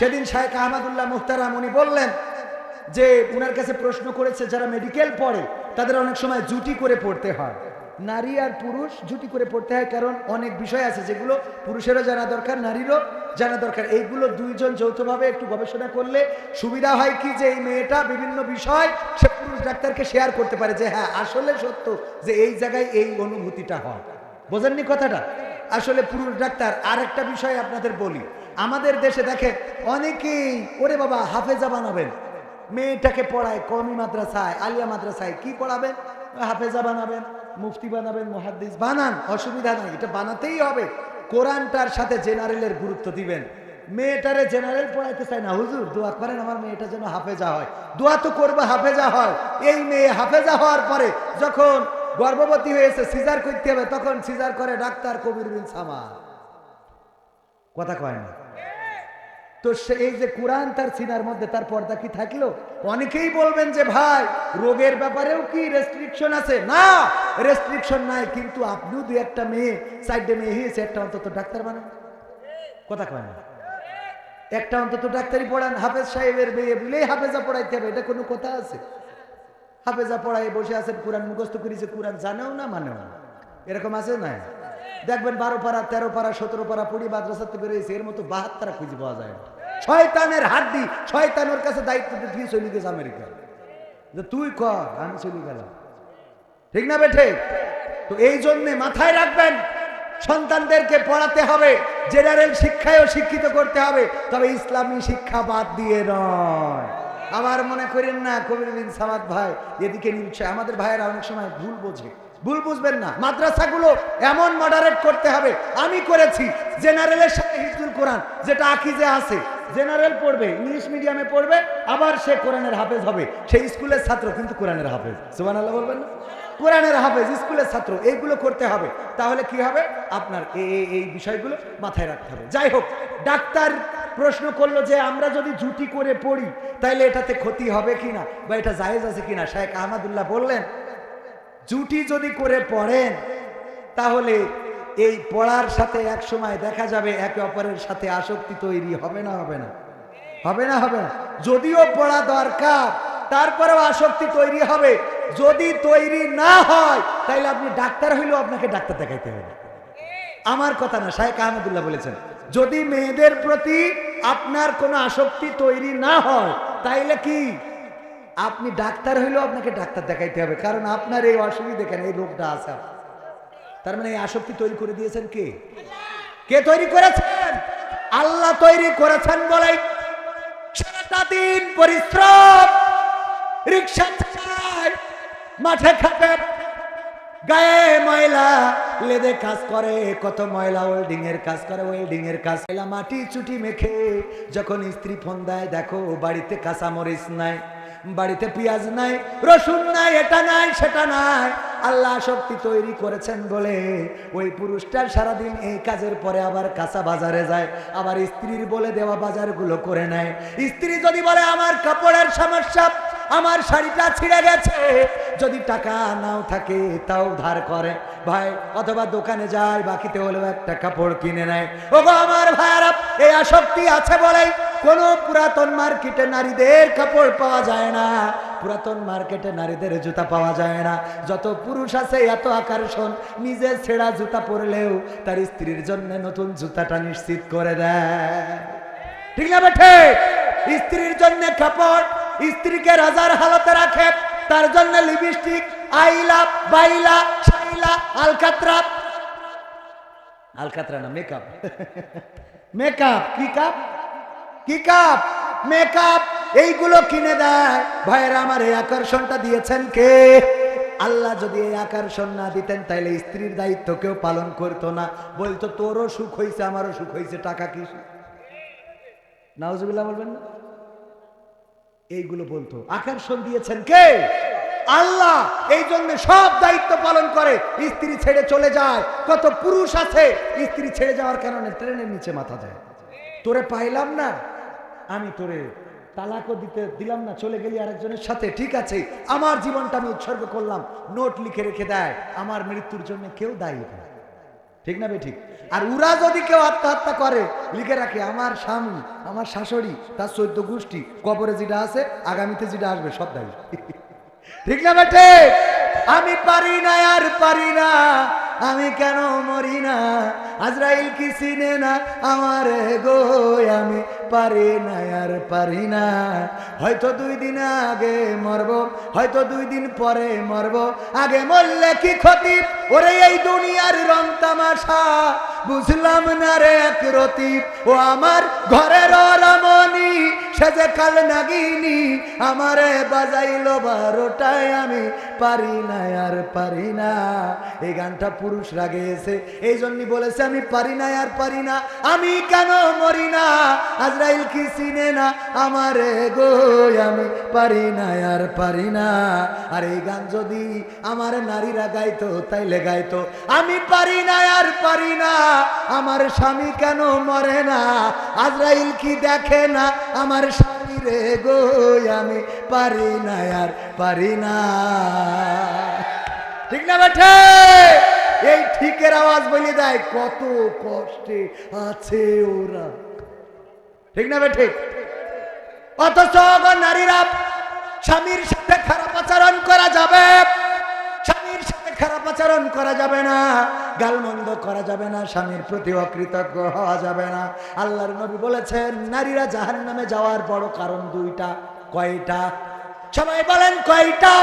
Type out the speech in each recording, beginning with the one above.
সেদিন শাহেখ আহমদুল্লাহ মুহতারাম উনি বললেন যে, উনার কাছে প্রশ্ন করেছে, যারা মেডিকেল পড়ে, তাদের অনেক সময় জুটি করে পড়তে হয়। নারী আর পুরুষ জুটি করে পড়তে হয়, কারণ অনেক বিষয় আছে যেগুলো পুরুষেরও জানা দরকার, নারীরও জানা দরকার। এইগুলো দুইজন যৌথভাবে একটু গবেষণা করলে সুবিধা হয় কি যে, এই মেয়েটা বিভিন্ন বিষয় সে পুরুষ ডাক্তারকে শেয়ার করতে পারে যে হ্যাঁ আসলে সত্য যে, এই জায়গায় এই অনুভূতিটা হয়। বোঝেননি কথাটা? আসলে পুরুষ ডাক্তার আর একটা বিষয় আপনাদের বলি। আমাদের দেশে দেখেন অনেকেই, ওরে বাবা, হাফেজা বানাবেন। মেয়েটাকে পড়ায় কমি মাদ্রাসায়, আলিয়া মাদ্রাসায় কি পড়াবেন? হাফেজা বানাবেন, মুফতি বানাবেন, মুহাদ্দিস বানান, অসুবিধা নাই, এটা বানাতেই হবে। কোরআনটার সাথে জেনারেলের গুরুত্ব দিবেন। মেয়েটারে জেনারেল পড়াইতে চায় না, হুজুর, দোয়া করেন আমার মেয়েটা যেন হাফেজা হয়। দোয়া তো করবে, হাফেজা হয়। এই মেয়ে হাফেজা হওয়ার পরে যখন গর্ভবতী হয়েছে, সিজার করতে হবে, তখন সিজার করে ডাক্তার কবির বিন সামা কথা কয় না। তো এই যে কোরআন তার সিনার মধ্যে তার পর্দা কি থাকল? অনেকেই বলবেন যে, ভাই, রোগের ব্যাপারেও কি রেস্ট্রিকশন আছে? না রেস্ট্রিকশন নাই, কিন্তু আপনিও দুই একটা মেয়ে সাইডে মেয়ে হয়েছে, একটা অন্তত ডাক্তার বানান। কথা কয় না। একটা অন্তত ডাক্তারি পড়ান। হাফেজ সাহেবের মেয়ে বলেই হাফেজা পড়াইতে হবে, এটা কোনো কথা আছে? হাফেজা পড়াই বসে আছেন, কোরআন মুখস্থ করেছে কোরআন জানেও না, মানেও না। এরকম আছে না? দেখবেন বারো পারা তেরো পারা সতেরো পারা পড়ি মাদ্রাসাতে বেরোয়েছে, এর মতো বাহাত্তরা খুঁজে পাওয়া যায় না। শয়তানের হাড্ডি শয়তানের কাছে দায়িত্ব দিয়ে চলে গেছে আমেরিকা। যে তুই কর, আমি চলে গেলাম। ঠিক না বেঠে? তো এই জন্যে মাথায় রাখবেন, সন্তানদেরকে পড়াতে হবে, জেনারেল শিক্ষায়ও শিক্ষিত করতে হবে, তবে ইসলামী শিক্ষা বাদ দিয়ে নয়। আবার মনে করেন না কবির বিন সামাদ ভাই, এদিকে নিচ্ছে আমাদের ভাইয়েরা অনেক সময় ভুল বোঝে। ভুল বুঝবেন না। মাদ্রাসাগুলো এমন মডারেট করতে হবে। আমি করেছি। জেনারেলের সাথে হিজুল কোরআন, যেটা আকিজে আছে। জেনারেল পড়বে, ইংলিশ মিডিয়ামে পড়বে, আবার সে কোরআনের হাফেজ হবে। সেই স্কুলের ছাত্র কিন্তু কোরআনের হাফেজ। সুবান আল্লাহ বলবেন না? কোরআনের হাফেজ, স্কুলের ছাত্র, এইগুলো করতে হবে। তাহলে কি হবে? আপনার এই বিষয়গুলো মাথায় রাখতে হবে। যাই হোক, ডাক্তার প্রশ্ন করল যে, আমরা যদি জুটি করে পড়ি, তাইলে এটাতে ক্ষতি হবে কিনা? বা এটা জায়েজ আছে কিনা? শাহেখ আহমদুল্লাহ বললেন জুটি যদি করে পড়েন, তাহলে এই পড়ার সাথে এক সময় দেখা যাবে একে অপরের সাথে আসক্তি তৈরি হবে না হবে না। হবে না হবে না। যদিও পড়া দরকার, তারপরেও আসক্তি তৈরি হবে। যদি তৈরি না হয় তাহলে আপনি ডাক্তার হইলেও আপনাকে ডাক্তার দেখাইতে হবে। আমার কথা না শাহেখ আহমদুল্লাহ বলেছেন, যদি মেয়েদের প্রতি আপনার কোনো আসক্তি তৈরি না হয়, তাইলে কি? আপনি ডাক্তার হইলেও আপনাকে ডাক্তার দেখাইতে হবে, কারণ আপনার এই অসুবিধা এই রোগটা আছে তার মানে এই আসক্তি তৈরি করে দিয়েছেন কে? কে তৈরি করেছেন? আল্লাহ তৈরি করেছেন সারাটা দিন পরিশ্রম, রিক্সা মাঠে খাটে গায়ে ময়লা, লেদে কাজ করে, কত ময়লা ওয়েল্ডিং এর কাজ করে ওয়েল্ডিং এর কাজ মাটি চুটি মেখে যখন স্ত্রী ফোন দেয়, দেখো বাড়িতে কাঁচা নাই। বাড়িতে পেঁয়াজ নাই, রসুন নাই, এটা নাই, সেটা নাই। আল্লাহ শক্তি তৈরি করেছেন বলে ওই পুরুষটার সারাদিন এই কাজের পরে আবার কাঁচা বাজারে যায়, আবার স্ত্রীর বলে দেওয়া বাজারগুলো করে নেয়। স্ত্রী যদি বলে, আমার কাপড়ের সমস্যা আমার শাড়িটা ছিঁড়ে গেছে। যদি টাকা নাও থাকে, তাও ধার করে। ভাই, অথবা দোকানে যায়, বাকিতে হলেও একটা কাপড় কিনে নেয়। ও আমার ভাইয়ারা, এই আসক্তি আছে বলেই কোনো পুরাতন মার্কেটে নারীদের কাপড় পাওয়া যায় না। পুরাতন মার্কেটে নারীদের জুতা পাওয়া যায় না। যত পুরুষ আছে, এত আকর্ষণ। নিজের ছেঁড়া জুতা পরলেও তার স্ত্রীর জন্য নতুন জুতাটা নিশ্চিত করে দেয়। ঠিক না বেঠে? স্ত্রীর জন্য কাপড় স্ত্রীকে রাজার হালতে রাখে, তার জন্য লিপস্টিক আইলা, বাইলা, শাইলা, আলকাত্রা। আলকাত্রা না মেকআপ মেকআপ কি কাপ কি কাপ মেকআপ এইগুলো কিনে দেয়। ভাইয়েরা, আমার এই আকর্ষণটা দিয়েছেন কে? আল্লাহ যদি এই আকর্ষণ না দিতেন, তাইলে স্ত্রীর দায়িত্ব কেউ পালন করতো না। বলতো, তোরও সুখ হয়েছে আমারও সুখ হয়েছে টাকা কি সুখ? বলবেন না? এইগুলো বলতো। আকর্ষণ দিয়েছেন কে? আল্লাহ। এই জন্য সব দায়িত্ব পালন করে। স্ত্রী ছেড়ে চলে যায়। কত পুরুষ আছে। স্ত্রী ছেড়ে যাওয়ার কারণে ট্রেনের নিচে মাথা যায়। তোরে পাইলাম না। আমি তোরে তালাকও দিতে দিলাম না। চলে গেলি আরেকজনের সাথে। ঠিক আছে। আমার জীবনটা আমি উৎসর্গ করলাম। নোট লিখে রেখে দেয়। আমার মৃত্যুর জন্য কেউ দায়ী না। ঠিক না ঠিক? আর উরা যদি কেউ আত্মহত্যা করে, লিখে রাখে, আমার স্বামী, আমার শাশুড়ি, তার চৈদ্য গোষ্ঠী, কবরে যেটা আছে, আগামীতে যেটা আসবে, সব দায়। ঠিক না বেঠে আমি পারি না, আর পারি না, আমি কেন মরি না? আজরাইল কি চিনে না আমার গো, আমি পারি না আর পারি না। হয়তো দুই দিন আগে মরব, হয়তো দুই দিন পরে মরব। আগে মরলে কি ক্ষতি? ওরে এই দুনিয়ার রং তামাশা, বুঝলাম না রে এক রতি ও আমার ঘরের রমণী, সে যে কাল নাগিনি, আমারে বাজাইলো বারোটায় আমি পারি না আর পারি না। এই গানটা পুরুষরা গেয়েছে এই জন্যই বলেছে, আমি পারি না আর পারি না। আমি কেন মরি না? আজরাইল কি চিনে না? আমারে গো আমি পারি না, আর পারি না। আর এই গান যদি আমার নারীরা গাইতো, তাইলে গাইতো। আমি পারি না, আর পারি না। আমার স্বামী কেন মরে না? আজরাইল কি দেখে না? আমার স্বামী রে গো আমি পারি না, আর পারি না। ঠিক না বেঠে? এই ঠিকের আওয়াজ বলে দেয়, কত কষ্টে আছে ওরা। ঠিক না বেঠে? অথচ নারীরা স্বামীর সাথে খারাপ আচরণ করা যাবে। স্বামীর সাথে খারাপ আচরণ করা যাবে না, গালমন্দ করা যাবে না, স্বামীর প্রতি অকৃতজ্ঞ হওয়া যাবে না। আল্লাহর নবী বলেছেন, নারীরা জাহান নামে যাওয়ার বড় কারণ দুইটা। কয়টা? সবাই বলেন কয়টা?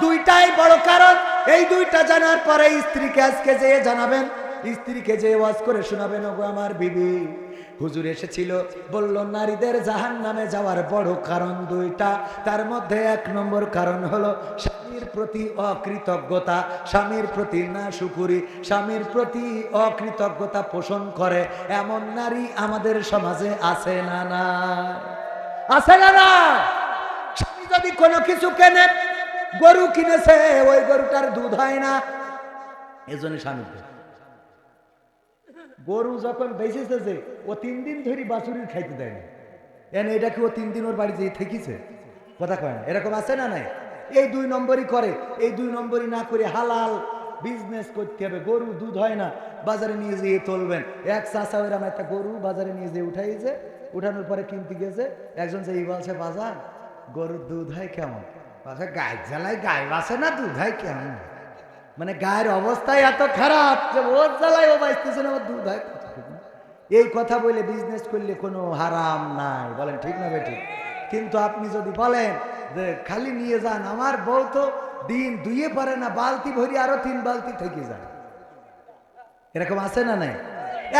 দুইটাই বড় কারণ। এই দুইটা জানার পরে স্ত্রীকে আজকে যেয়ে জানাবেন। স্ত্রীকে যেয়ে ওয়াজ করে শোনাবেন, ওগো আমার বিবি। হুজুর এসেছিল, বলল, নারীদের জাহান নামে যাওয়ার বড় কারণ দুইটা। তার মধ্যে এক নম্বর কারণ হলো, স্বামীর প্রতি অকৃতজ্ঞতা, স্বামীর প্রতি না শুকুরি স্বামীর প্রতি অকৃতজ্ঞতা পোষণ করে। এমন নারী আমাদের সমাজে আছে না না আছে না না? স্বামী যদি কোনো কিছু কেনে, গরু কিনেছে, ওই গরুটার দুধ হয় না। এজন্য স্বামী গরু যখন বেঁচেছে যে ও তিন দিন ধরে বাছুরির খাইতে দেয় না। এন এটা কি ও তিন দিন ওর বাড়িতে থেকেছে? কথা কয় না। এরকম আছে না নাই? এই দুই নম্বরই করে, এই দুই নম্বরই না করে হালাল বিজনেস করতে হবে। গরু দুধ হয় না, বাজারে নিয়ে যেয়ে তুলবেন এক চাষা ওইরাম একটা গরু বাজারে নিয়ে যেয়ে উঠাইছে, উঠানোর পরে কিনতে গেছে। একজন যে বলছে বাজার গরুর দুধ হয় কেমন? বলছে গায়ে জ্বালায় গায়ে বাসে না, দুধ হয় কেমন? মানে গায়ের অবস্থাই এত খারাপ যে ওর জ্বালায় ও বাঁচতেছে না ওর দুধ হয় এই কথা বলে বিজনেস করলে কোনো হারাম নাই, বলেন ঠিক না বেঠিক? কিন্তু আপনি যদি বলেন যে খালি নিয়ে যান, আমার বউ তো দিন দুইয়ে পারে না, বালতি ভরি আরও তিন বালতি থেকে যায়। এরকম আছে না নাই?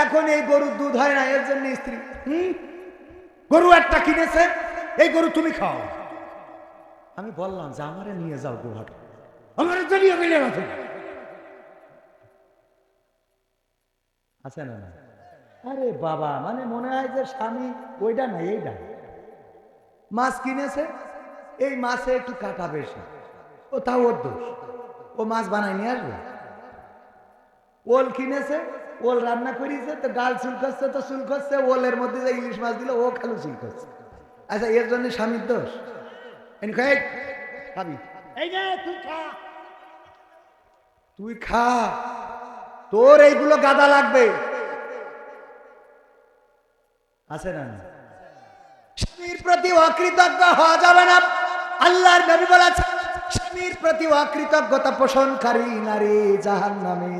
এখন এই গরুর দুধ হয় না, এর জন্য স্ত্রী, হুম? গরু একটা কিনেছে, এই গরু তুমি খাও। আমি বললাম যে আমারে নিয়ে যাও গোহাট। আমার জড়িয়ে গেলে না তুমি। আছে না না আরে বাবা মানে মনে হয় যে স্বামী ওইটা না এইটা। মাছ কিনেছে এই মাছে একটু কাটা বেশি। ও তাও ওর দোষ। ও মাছ বানায় নিয়ে আসবে? ওল কিনেছে ওল রান্না করিয়েছে তো ডাল চুল করছে তো চুল করছে ওলের মধ্যে যে ইলিশ মাছ দিল ও খালু চুল করছে। আচ্ছা এর জন্য স্বামীর দোষ? খাবি এই যে তুই খা। তুই খা। তোর এইগুলো গাদা লাগবে। আছে না? স্বামীর প্রতি অকৃতজ্ঞ হওয়া যাবে না। আল্লাহর নবী বলেছেন, স্বামীর প্রতি অকৃতজ্ঞতা পোষণকারী নারী জাহান নামে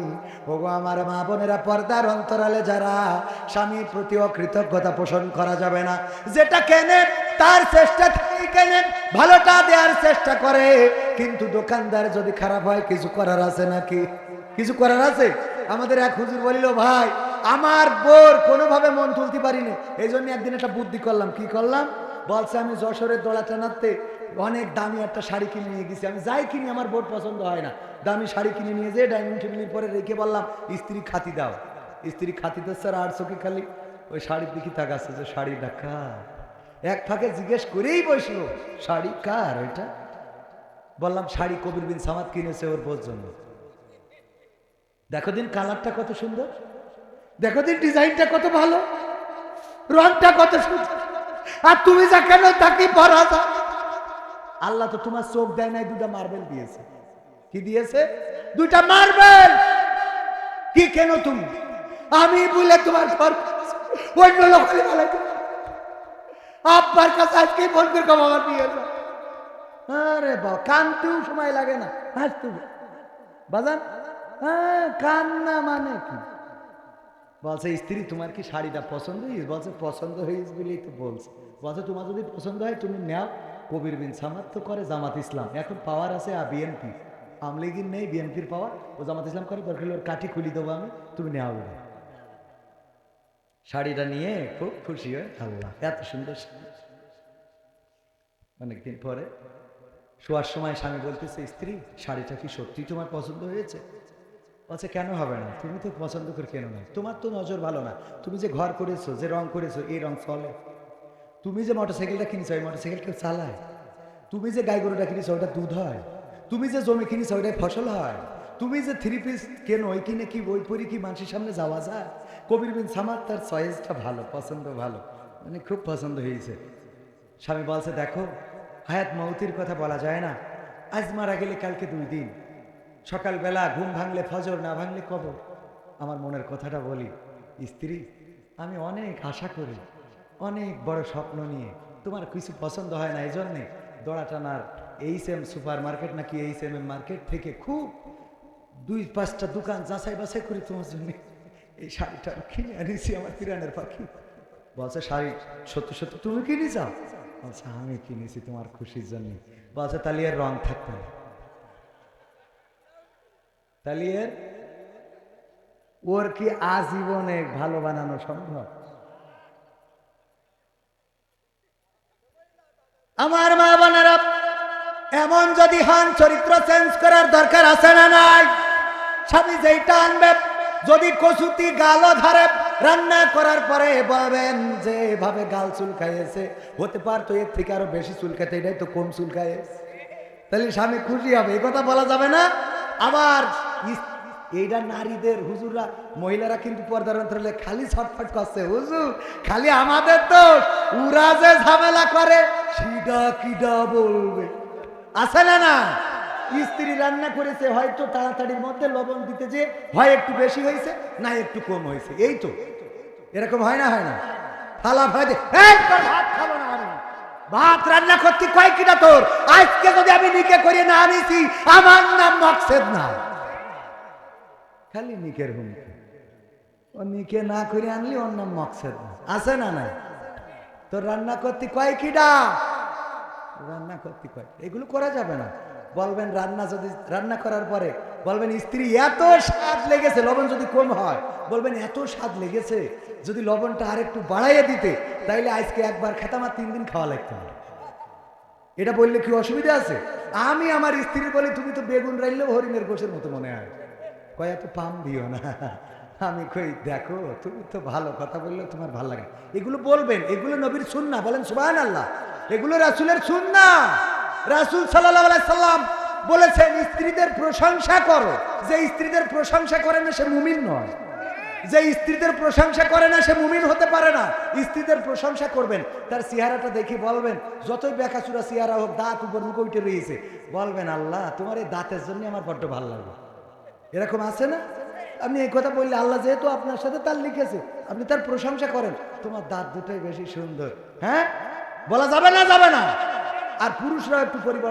ওগো আমার মা বোনেরা, পর্দার অন্তরালে যারা স্বামীর প্রতি অকৃতজ্ঞতা পোষণ করা যাবে না, যেটা কেনে তার চেষ্টা থেকেই কেনে, ভালোটা দেওয়ার চেষ্টা করে। কিন্তু দোকানদার যদি খারাপ হয়, কিছু করার আছে নাকি? কিছু করার আছে? আমাদের এক হুজুর বলিল, ভাই, আমার বোর কোনোভাবে মন তুলতে পারিনি। এই জন্য একদিন একটা বুদ্ধি করলাম। কি করলাম? বলছে, আমি যশোরের দোলা টানাতে অনেক দামি একটা শাড়ি কিনে নিয়ে গেছি। আমি যাই কিনি, আমার বোর পছন্দ হয় না। দামি শাড়ি কিনে নিয়ে যেয়ে ডাইনিং টেবিলের পরে রেখে বললাম, স্ত্রী খাতি দাও। স্ত্রী খাতি স্যার আর চোখে খালি। ওই শাড়ির দিকে তাকাচ্ছে যে শাড়িটা কার? এক ফাঁকে জিজ্ঞেস করেই বসল, শাড়ি কার ওইটা? বললাম, শাড়ি কবির বিন সামাদ কিনেছে ওর বোর জন্য। দেখো দিন কালারটা কত সুন্দর। দেখো দিন ডিজাইনটা কত ভালো। রংটা কত সুন্দর। আর তুমি যা কেন তাকে পরা যাও আল্লাহ তো তোমার চোখ দেয় নাই দুটা মার্বেল দিয়েছে। কি দিয়েছে? দুইটা মার্বেল। কি কেন তুমি? আমি বলে তোমার ঘর অন্য লোক আব্বার কাছে আজকে ফোন করে কম আমার নিয়ে আরে বাবা, কানতেও সময় লাগে না। হাসতে বাজান। কান্না মানে কি? বলছে, স্ত্রী, তোমার কি শাড়িটা পছন্দ হয়েছে? বলছে, পছন্দ হয়েছে বলেই তো বলছে। বলছে, তোমার যদি পছন্দ হয়, তুমি নাও। কবির বিন সামাদ তো করে জামাত ইসলাম। এখন পাওয়ার আছে আর বিএনপি আমলিগির নেই বিএনপির পাওয়ার ও জামাত ইসলাম করে দরকার ওর কাঠি খুলি দেবো আমি, তুমি নেওয়া বলে। শাড়িটা নিয়ে খুব খুশি হয়ে আল্লাহ। এত সুন্দর অনেকদিন পরে? শোয়ার সময় স্বামী বলতেছে, স্ত্রী, শাড়িটা কি সত্যি তোমার পছন্দ হয়েছে? বলছে কেন হবে না? তুমি তো পছন্দ করে কেন না তোমার তো নজর ভালো না। তুমি যে ঘর করেছ, যে রং করেছ, এই রং চলে। তুমি যে মোটরসাইকেলটা কিনেছো ওই মোটরসাইকেল কেউ চালায়? তুমি যে গাই গরুটা কিনেছো, ওটা দুধ হয়? তুমি যে জমি কিনেছো, ওটাই ফসল হয়? তুমি যে থ্রি পিস কেন ওই কিনে কি বই পড়ি কি মানুষের সামনে যাওয়া যায়? কবির বিন সামাদ তার চয়েসটা ভালো, পছন্দ ভালো। মানে খুব পছন্দ হয়েছে। স্বামী বলছে, দেখো, হায়াত মৌতির কথা বলা যায় না। আজ মারা গেলে কালকে দুই দিন। সকালবেলা ঘুম ভাঙলে ফজর, না ভাঙলে কবর। আমার মনের কথাটা বলি, স্ত্রী, আমি অনেক আশা করি, অনেক বড় স্বপ্ন নিয়ে। তোমার কিছু পছন্দ হয় না এই জন্যে দড়া টানার এইচ এম সুপার মার্কেট নাকি এইচ এম এম মার্কেট থেকে খুব দুই পাঁচটা দোকান যাচাই বাছাই করে তোমার জন্য। এই শাড়িটা কিনে আনিছি আমার কিরানের পাখি। বলছে, শাড়ি সত্যি সত্যি তুমি কিনে যাও? বলছে, আমি কিনেছি তোমার খুশির জন্য। বলছে, তাহলে এর রং থাকবে না। তাহলে এর ওর কি আজীবনে ভালো বানানো সম্ভব? আমার মা বোনেরা, এমন যদি হন চরিত্র চেঞ্জ করার দরকার আছে না নাই? স্বামী যেইটা আনবে, যদি কসুতি গালও ধরে, রান্না করার পরে বলবেন যে এভাবে গাল চুল খাইয়েছে হতে পারতো এর থেকে আরও বেশি চুল খাইতে এটাই তো কম চুল খাইয়েছে তাহলে স্বামী খুশি হবে এই কথা বলা যাবে না? আবার এইটা নারীদের, হুজুররা, মহিলারা কিন্তু পর্দার খালি ছটফট করছে। হুজুর, খালি আমাদের তো উরা যে ঝামেলা করে সিডা কিডা বলবে? আছে না না? স্ত্রী রান্না করেছে, হয়তো তাড়াতাড়ির মধ্যে লবণ দিতে যে হয় একটু বেশি হয়েছে, না একটু কম হয়েছে। এই তো। এরকম হয় না হয় না? থালা ভয় দে এই তোর ভাত খাব না ভাত রান্না করতে কয় তোর? আজকে যদি আমি নিকে করে না আনিছি, আমার নাম মকসেদ না খালি নিকের হুমকি। ও নিকে না করে আনলি, ওর নাম মকসেদ আছে না নাই? তোর রান্না করতে কয় কিডা রান্না করতে কয়। এগুলো করা যাবে না। বলবেন রান্না যদি, রান্না করার পরে বলবেন, স্ত্রী, এত স্বাদ লেগেছে, লবণ যদি কম হয়। বলবেন, এত স্বাদ লেগেছে, যদি লবণটা আর একটু বাড়াইয়ে দিতে, তাইলে আজকে একবার খেতাম আর তিন দিন খাওয়া লাগতো না। এটা বললে কি অসুবিধা আছে? আমি আমার স্ত্রী বলি, তুমি তো বেগুন রাইলেও হরিণের গোষের মতো মনে হয়। কয় এত পাম দিও না। আমি কই, দেখো, তুমি তো ভালো কথা বললে, তোমার ভালো লাগে। এগুলো বলবেন, এগুলো নবীর সুন্না বলেন সুবাহ আল্লাহ এগুলো রাসুলের সুন্না রাসুল সাল্লাহ সাল্লাম বলেছেন, স্ত্রীদের প্রশংসা করো। যে স্ত্রীদের প্রশংসা করে না, সে মুমিন নয়। যে স্ত্রীদের প্রশংসা করে না, সে মুমিন হতে পারে না। স্ত্রীদের প্রশংসা করবেন, তার চেহারাটা দেখে বলবেন, যতই বেকাচুরা চেহারা হোক, দাঁত উপর মুখে উঠে রয়েছে। বলবেন, আল্লাহ, তোমার এই দাঁতের জন্য আমার বড্ড ভালো লাগে এরকম আছে না? আপনি এই কথা বললে আল্লাহ যেহেতু আপনার সাথে তার লিখেছে, আপনি তার প্রশংসা করেন। তোমার দাঁত দুটোই বেশি সুন্দর হ্যাঁ? বলা যাবে না যাবে না। আর পুরুষরা একটু পরিবার